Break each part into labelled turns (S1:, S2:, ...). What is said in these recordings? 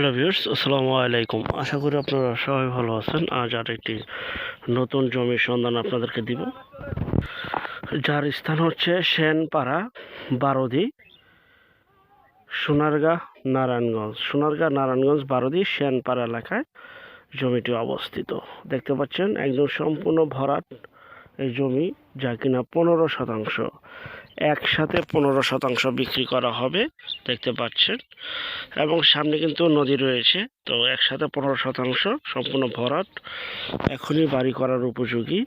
S1: Hello viewers আসসালামু আলাইকুম। আশা করি আপনারা সবাই ভালো আছেন। আজ আর একটি নতুন জমির সন্ধান আপনাদেরকে দিব। যার স্থান হচ্ছে সেনপাড়া, বারোদি, সোনারগাঁ, নারায়ণগঞ্জ। সোনারগাঁ, নারায়ণগঞ্জ, বারোদি, সেনপাড়া এলাকায় জমিটি অবস্থিত। দেখতে পাচ্ছেন, একদম সম্পূর্ণ ভরাট এই জমি, যা কিনা পনেরো শতাংশ। একসাথে পনেরো শতাংশ বিক্রি করা হবে, দেখতে পাচ্ছেন। এবং সামনে কিন্তু নদী রয়েছে, তো একসাথে পনেরো শতাংশ সম্পূর্ণ ভরাট এখনই বাড়ি করার উপযোগী।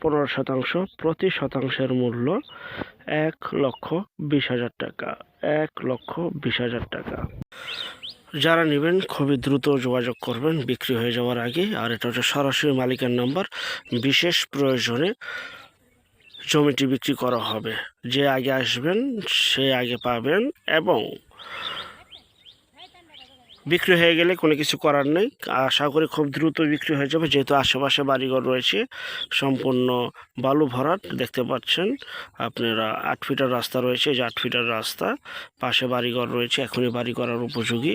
S1: পনেরো শতাংশ প্রতি শতাংশের মূল্য এক লক্ষ বিশ হাজার টাকা, এক লক্ষ বিশ হাজার টাকা। যারা নেবেন, খুবই দ্রুত যোগাযোগ করবেন, বিক্রি হয়ে যাওয়ার আগে। আর এটা হচ্ছে সরাসরি মালিকের নাম্বার। বিশেষ প্রয়োজনে জমিটি বিক্রি করা হবে। যে আগে আসবেন, সে আগে পাবেন এবং বিক্রি হয়ে গেলে কোনো কিছু করার নেই। আশা করি খুব দ্রুত বিক্রি হয়ে যাবে। যেহেতু আশেপাশে বাড়িঘর রয়েছে, সম্পূর্ণ বালু ভরাট, দেখতে পাচ্ছেন আপনারা আট ফিটার রাস্তা রয়েছে। যে আট ফিটার রাস্তা, পাশে বাড়িঘর রয়েছে, এখনই বাড়ি করার উপযোগী।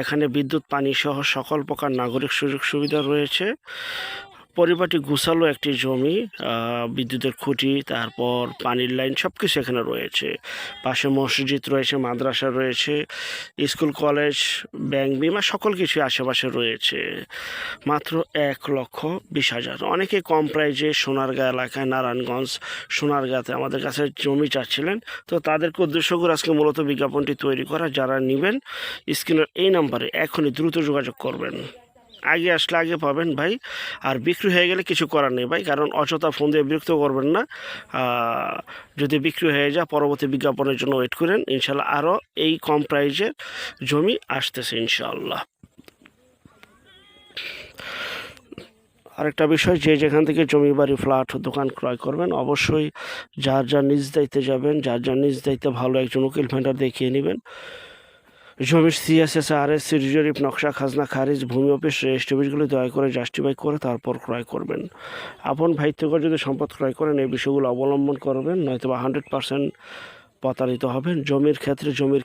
S1: এখানে বিদ্যুৎ, পানি সহ সকল প্রকার নাগরিক সুযোগ সুবিধা রয়েছে। পরিপাটি গুছালো একটি জমি বিদ্যুতের খুঁটি, তারপর পানির লাইন সব কিছু এখানে রয়েছে। পাশে মসজিদ রয়েছে, মাদ্রাসা রয়েছে, স্কুল, কলেজ, ব্যাংক বিমা সকল কিছু আশেপাশে রয়েছে। মাত্র এক লক্ষ বিশ হাজার। অনেকে কম প্রাইজে সোনারগাঁ এলাকায়, নারায়ণগঞ্জ, সোনারগাঁতে আমাদের কাছে জমি চাচ্ছিলেন। তো তাদেরকে উদ্দেশ্য করে আজকে মূলত বিজ্ঞাপনটি তৈরি করা, যারা নেবেন, স্ক্রিনের এই নাম্বারে এখনই দ্রুত যোগাযোগ করবেন। আগে আসলে আগে পাবেন ভাই। আর বিক্রি হয়ে গেলে কিছু করার নেই ভাই, কারণ অযথা ফোন দিয়ে বিরক্ত করবেন না। যদি বিক্রি হয়ে যায়, পরবর্তী বিজ্ঞাপনের জন্য ওয়েট করেন ইনশাল্লাহ আরও এই কম প্রাইজের জমি আসতেছে ইনশাআল্লাহ। আরেকটা বিষয়, যে যেখান থেকে জমি বাড়ি ফ্ল্যাট দোকান ক্রয় করবেন, অবশ্যই যার যার নিজ দায়িত্বে যাবেন, যার যার নিজ দায়িত্বে ভালো একজন উকিল ভেন্ডার দেখিয়ে নেবেন। জমির সিএসএস আর এস রিজার্ভ নকশা, খাজনা, খারিজ, ভূমি অফিস রেজিস্ট্রিবিটগুলি দয়া করে জাস্টিফাই করে তারপর ক্রয় করবেন। আপন ভাইত্যকর যদি সম্পদ ক্রয় করেন, এই বিষয়গুলো অবলম্বন করবেন নয়তো বা হান্ড্রেড পার্সেন্ট প্রতারিত হবেন। জমির ক্ষেত্রে জমির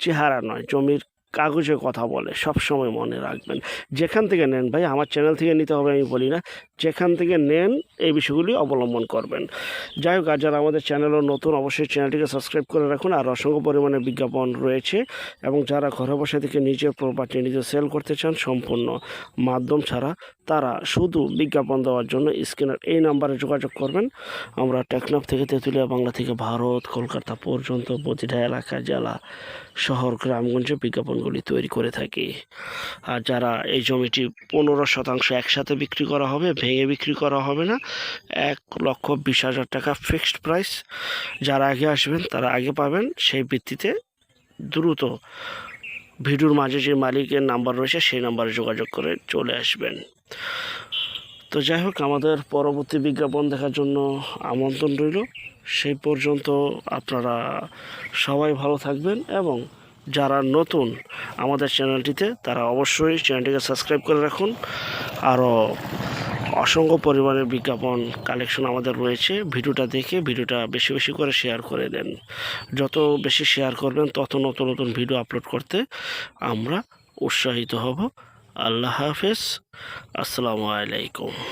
S1: চেহারা নয়, জমির কাগজে কথা বলে সব সময় মনে রাখবেন। যেখান থেকে নেন, ভাই, আমার চ্যানেল থেকে নিতে হবে, আমি বলি না। যেখান থেকে নেন, এই বিষয়গুলি অবলম্বন করবেন। যাই হোক, আর যারা আমাদের চ্যানেলও নতুন, অবশ্যই চ্যানেলটিকে সাবস্ক্রাইব করে রাখুন। আর অসংখ্য পরিমাণে বিজ্ঞাপন রয়েছে। এবং যারা ঘরে বসে থেকে নিজের প্রপার্টি নিজে সেল করতে চান, সম্পূর্ণ মাধ্যম ছাড়া, তারা শুধু বিজ্ঞাপন দেওয়ার জন্য স্ক্রিনের এই নাম্বারে যোগাযোগ করবেন। আমরা টেকনাফ থেকে তেঁতুলিয়া বাংলা থেকে ভারত, কলকাতা পর্যন্ত প্রতিটা এলাকা, জেলা, শহর, গ্রামগঞ্জে বিজ্ঞাপনগুলি তৈরি করে থাকি। আর যারা এই জমিটি পনেরো শতাংশ একসাথে বিক্রি করা হবে, ভেঙে বিক্রি করা হবে না, এক লক্ষ বিশ হাজার টাকা ফিক্সড প্রাইস। যারা আগে আসবেন, তারা আগে পাবেন। সেই ভিত্তিতে দ্রুত ভিডিওর মাঝে যে মালিকের নাম্বার রয়েছে, সেই নাম্বারে যোগাযোগ করে চলে আসবেন। তো যাই হোক, আমাদের পরবর্তী বিজ্ঞাপন দেখার জন্য আমন্ত্রণ রইল। সেই পর্যন্ত আপনারা সবাই ভালো থাকবেন এবং যারা নতুন আমাদের চ্যানেলটিতে, তারা অবশ্যই চ্যানেলটিকে সাবস্ক্রাইব করে রাখুন। আরও অসংখ্য পরিমাণের বিজ্ঞাপন, কালেকশন আমাদের রয়েছে। ভিডিওটা দেখে, ভিডিওটা বেশি বেশি করে শেয়ার করে দেন। যত বেশি শেয়ার করবেন, তত নতুন নতুন ভিডিও আপলোড করতে আমরা উৎসাহিত হব। আল্লাহ হাফেজ। আসসালামু আলাইকুম।